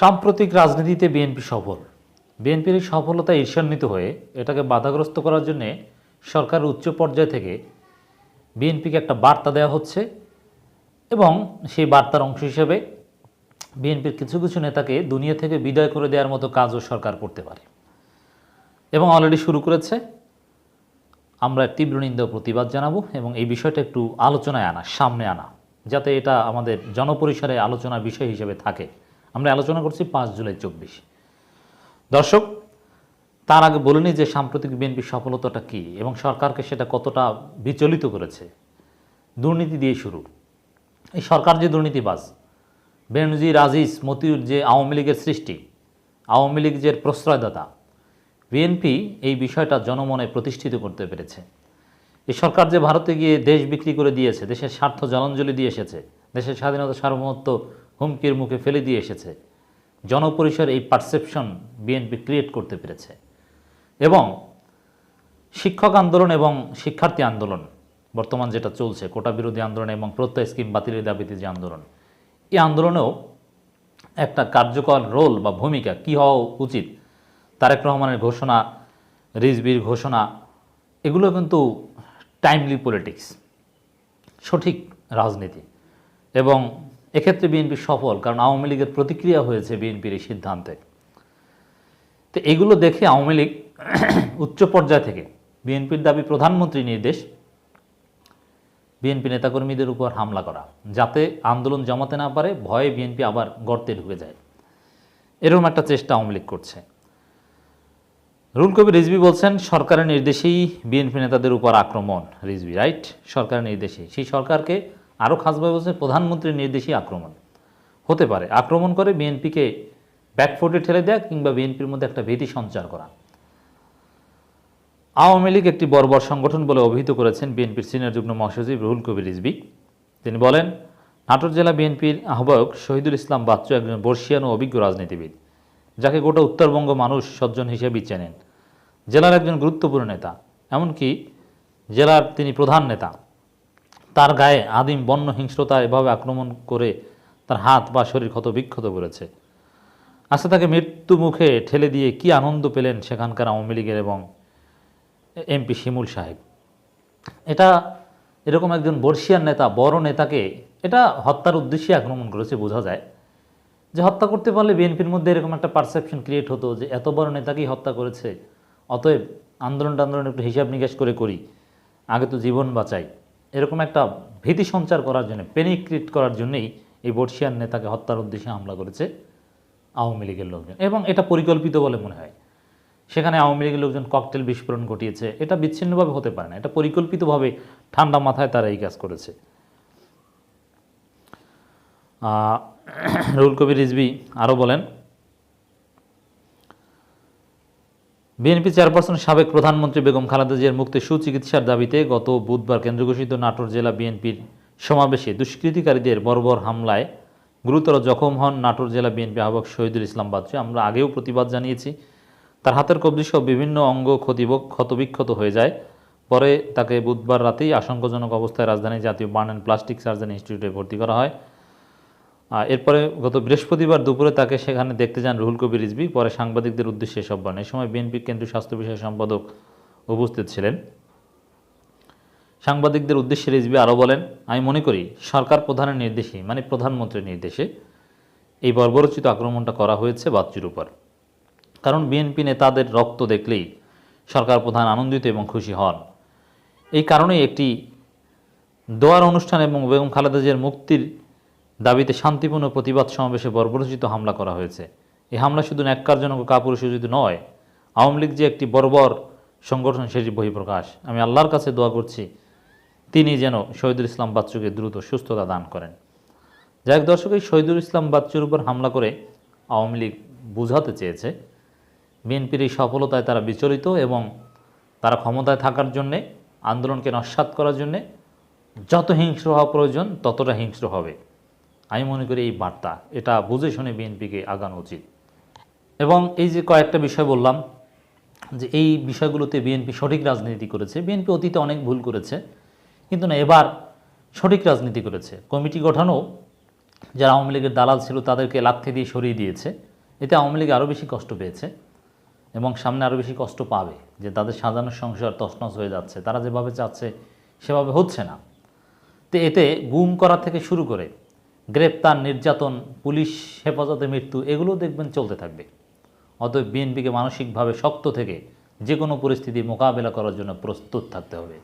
সাম্প্রতিক রাজনীতিতে বিএনপি সফল। বিএনপির এই সফলতা ঈর্ষান্বিত হয়ে এটাকে বাধাগ্রস্ত করার জন্যে সরকার উচ্চ পর্যায় থেকে বিএনপিকে একটা বার্তা দেওয়া হচ্ছে এবং সেই বার্তার অংশ হিসেবে বিএনপির কিছু কিছু নেতাকে দুনিয়া থেকে বিদায় করে দেওয়ার মতো কাজও সরকার করতে পারে। এবং অলরেডি শুরু করেছে। আমরা তীব্র নিন্দা প্রতিবাদ জানাব এবং এই বিষয়টা একটু আলোচনায় আনা, সামনে আনা, যাতে এটা আমাদের জনপরিসরে আলোচনার বিষয় হিসেবে থাকে। আমরা আলোচনা করছি পাঁচ জুলাই চব্বিশ। দর্শক, তার আগে বলিনি যে সাম্প্রতিক বিএনপির সফলতাটা কী এবং সরকারকে সেটা কতটা বিচলিত করেছে। দুর্নীতি দিয়ে শুরু। এই সরকার যে দুর্নীতিবাজ, বেনজির, আজিজ, মতিউর যে আওয়ামী লীগের সৃষ্টি, আওয়ামী লীগ যে প্রশ্রয়দাতা, বিএনপি এই বিষয়টা জনমনে প্রতিষ্ঠিত করতে পেরেছে। এই সরকার যে ভারতে গিয়ে দেশ বিক্রি করে দিয়েছে, দেশের স্বার্থ জলাঞ্জলি দিয়ে এসেছে, দেশের স্বাধীনতা সার্বভৌমত্ব হুমকির মুখে ফেলে দিয়ে এসেছে। জনপরিসর এই পারসেপশন বিএনপি ক্রিয়েট করতে পেরেছে। এবং শিক্ষক আন্দোলন এবং শিক্ষার্থী আন্দোলন, বর্তমান যেটা চলছে, কোটা বিরোধী আন্দোলন এবং প্রত্যয় স্কিম বাতিলের দাবিতে যে আন্দোলন, এই আন্দোলনেও একটা কার্যকর রোল বা ভূমিকা কী হওয়া উচিত, তারেক রহমানের ঘোষণা রিজবির ঘোষণা, এগুলো কিন্তু টাইমলি পলিটিক্স সঠিক রাজনীতি এবং এক্ষেত্রে বিএনপি সফল, কারণ আওয়ামী লীগের প্রতিক্রিয়া হয়েছে বিএনপির এই সিদ্ধান্তে। তো এগুলো দেখে আওয়ামী লীগ উচ্চ পর্যায় থেকে বিএনপির দাবি প্রধানমন্ত্রী নির্দেশ, বিএনপি নেতাকর্মীদের উপর হামলা করা, যাতে আন্দোলন জমাতে না পারে, ভয়ে বিএনপি আবার গর্তে ঢুকে যায়। এরকম একটা চেষ্টা আওয়ামী লীগ করছে। রুল কবির রিজবি বলছেন, সরকারের নির্দেশেই বিএনপি নেতাদের উপর আক্রমণ রিজবি রাইট? সরকারের নির্দেশে সেই সরকারকে আরও খাসভাবে বলছে প্রধানমন্ত্রীর নির্দেশেই আক্রমণ। হতে পারে, আক্রমণ করে বিএনপিকে ব্যাকফুটে ঠেলে দেয়া কিংবা বিএনপির মধ্যে একটা ভীতি সঞ্চার করা। আওয়ামী লীগ একটি বর্বর সংগঠন বলে অভিহিত করেছেন বিএনপির সিনিয়র যুগ্ম মহাসচিব রুহুল কবির রিজবি তিনি বলেন, নাটোর জেলা বিএনপির আহ্বায়ক শহীদুল ইসলাম বাচ্চু একজন বর্ষিয়ান ও অভিজ্ঞ রাজনীতিবিদ, যাকে গোটা উত্তরবঙ্গ মানুষ সজ্জন হিসেবেই চেনেন। জেলার একজন গুরুত্বপূর্ণ নেতা, এমনকি জেলার তিনি প্রধান নেতা। তার গায়ে আদিম বন্য হিংস্রতা এভাবে আক্রমণ করে তার হাত বা শরীর ক্ষত বিক্ষত করেছে। আচ্ছা তাকে মৃত্যু মুখে ঠেলে দিয়ে কি আনন্দ পেলেন সেখানকার আওয়ামী লীগের এবং এমপি শিমুল সাহেব? এটা এরকম একজন বর্ষিয়ান নেতা, বড় নেতাকে এটা হত্যার উদ্দেশ্যে আক্রমণ করেছে, বোঝা যায়। যে হত্যা করতে পারলে বিএনপির মধ্যে এরকম একটা পারসেপশন ক্রিয়েট হতো যে এত বড় নেতাকেই হত্যা করেছে। অতএব আন্দোলন টান্দোলন একটু হিসাব নিকাশ করে করি। আগে তো জীবন বাঁচাই। এরকম একটা ভীতি সঞ্চার করার জন্য প্যানিক ক্রিয়েট করার জন্যই এই বর্ষিয়ান নেতাকে হত্যার উদ্দেশ্যে হামলা করেছে আওয়ামী লীগের লোকজন। এবং এটা পরিকল্পিত বলে মনে হয়। সেখানে আওয়ামী লীগের লোকজন ককটেল বিস্ফোরণ ঘটিয়েছে। এটা বিচ্ছিন্নভাবে হতে পারে না। এটা পরিকল্পিতভাবে ঠান্ডা মাথায় তারা এই কাজ করেছে। রুল কবির রিজবি আরও বলেন বিএনপি চেয়ারপারসন সাবেক প্রধানমন্ত্রী বেগম খালেদা জিয়ার মুক্তি সুচিকিৎসার দাবিতে গত বুধবার কেন্দ্রঘোষিত নাটোর জেলা বিএনপির সমাবেশে দুষ্কৃতিকারীদের বর্বর হামলায় গুরুতর জখম হন নাটোর জেলা বিএনপি আহ্বায়ক শহীদুল ইসলাম বাচ্চু। আমরা আগেও প্রতিবাদ জানিয়েছি। তার হাতের কবজিসহ বিভিন্ন অঙ্গ ক্ষতিব ক্ষতবিক্ষত হয়ে যায়। পরে তাকে বুধবার রাতেই আশঙ্কাজনক অবস্থায় রাজধানী জাতীয় বার্ন অ্যান্ড প্লাস্টিক সার্জারি ইনস্টিটিউটে ভর্তি করা হয়। এরপরে গত বৃহস্পতিবার দুপুরে তাকে সেখানে দেখতে যান রুহুল কবির রিজবি পরে সাংবাদিকদের উদ্দেশ্যে সব বলেন। এই সময় বিএনপি কেন্দ্রীয় স্বাস্থ্য বিষয়ক সম্পাদক উপস্থিত ছিলেন। সাংবাদিকদের উদ্দেশ্যে রিজবি আরও বলেন, আমি মনে করি সরকার প্রধানের নির্দেশে মানে প্রধানমন্ত্রীর নির্দেশে এই বর্বরচিত আক্রমণটা করা হয়েছে বাচ্চুর উপর। কারণ বিএনপি নেতাদের রক্ত দেখলেই সরকার প্রধান আনন্দিত এবং খুশি হন। এই কারণেই একটি দোয়ার অনুষ্ঠান এবং বেগম খালেদা জিয়ার মুক্তির দাবিতে শান্তিপূর্ণ প্রতিবাদ সমাবেশে বর্বরচিত হামলা করা হয়েছে। এই হামলা শুধু ন্যাক্কারজনক কাপুরুষোচিত নয়, আওয়ামী লীগ যে একটি বর্বর সংগঠন সেটি বহিঃপ্রকাশ। আমি আল্লাহর কাছে দোয়া করছি, তিনি যেন শহীদুল ইসলাম বাচ্চুকে দ্রুত সুস্থতা দান করেন। যাই হোক দর্শক, এই শহীদুল ইসলাম বাচ্চুর উপর হামলা করে আওয়ামী লীগ বুঝাতে চেয়েছে। বিএনপির এই সফলতায় তারা বিচলিত এবং তারা ক্ষমতায় থাকার জন্যে, আন্দোলনকে নস্বাত করার জন্যে যত হিংস্র হওয়া প্রয়োজন ততটা হিংস্র হবে। আমি মনে করি এই বার্তা, এটা বুঝে শুনে বিএনপিকে আগানো উচিত। এবং এই যে কয়েকটা বিষয় বললাম, যে এই বিষয়গুলোতে বিএনপি সঠিক রাজনীতি করেছে, বিএনপি অতীতে অনেক ভুল করেছে, কিন্তু না, এবার সঠিক রাজনীতি করেছে। কমিটি গঠনও যারা আওয়ামী লীগের দালাল ছিল তাদেরকে লাথি দিয়ে সরিয়ে দিয়েছে, এতে আওয়ামী লীগ আরও বেশি কষ্ট পেয়েছে এবং সামনে আরও বেশি কষ্ট পাবে, যে তাদের সাজানো সংসার তছনছ হয়ে যাচ্ছে, তারা যেভাবে চাচ্ছে সেভাবে হচ্ছে না। তো এতে গুম করা থেকে শুরু করে গ্রেপ্তার, নির্যাতন, পুলিশ হেফাজতে মৃত্যু, এগুলো দেখবেন চলতে থাকবে। অতএব বিএনপিকে মানসিকভাবে শক্ত থেকে যে কোনো পরিস্থিতি মোকাবেলা করার জন্য প্রস্তুত থাকতে হবে।